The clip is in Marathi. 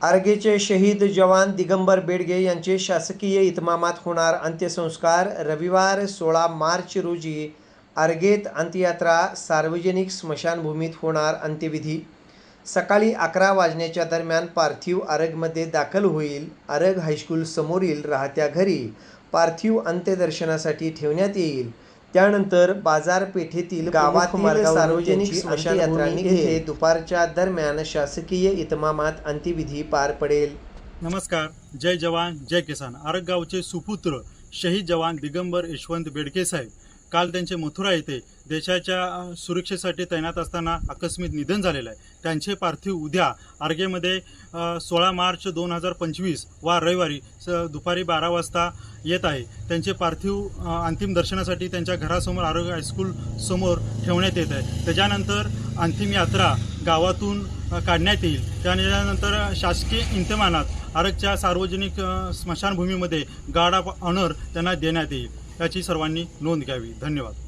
आर्गेचे शहीद जवान दिगंबर बेडगे यांचे शासकीय इतमामात होणार अंत्यसंस्कार रविवार सोळा मार्च रोजी आर्गेत अंत्ययात्रा सार्वजनिक स्मशानभूमीत होणार अंत्यविधी. सकाळी अकरा वाजण्याच्या दरम्यान पार्थिव आरगमध्ये दाखल होईल. आरग हायस्कूल समोरील राहत्या घरी पार्थिव अंत्यदर्शनासाठी ठेवण्यात येईल. त्यानंतर बाजारपेठेतील गावातील सार्वजनिक स्मशानभूमी येथे दुपारच्या दरम्यान शासकीय इतमामात अंत्यविधी पार पडेल. नमस्कार. जय जवान जय किसान. आरग गावचे सुपुत्र शहीद जवान दिगंबर यशवंत बेडके साहेब काल त्यांचे मथुरा येथे देशाच्या सुरक्षेसाठी तैनात असताना आकस्मिक निधन झालेलं आहे. त्यांचे पार्थिव उद्या आर्गेमध्ये सोळा मार्च दोन हजार पंचवीस वा रविवारी स दुपारी बारा वाजता येत आहे. त्यांचे पार्थिव अंतिम दर्शनासाठी त्यांच्या घरासमोर आरोग्य हायस्कूल समोर ठेवण्यात येत आहे. त्याच्यानंतर अंतिम यात्रा गावातून काढण्यात येईल. त्यानंतर शासकीय इंतमानात आरगच्या सार्वजनिक स्मशानभूमीमध्ये गार्ड ऑफ ऑनर त्यांना देण्यात येईल. याची सर्वांनी नोंद घ्यावी. धन्यवाद.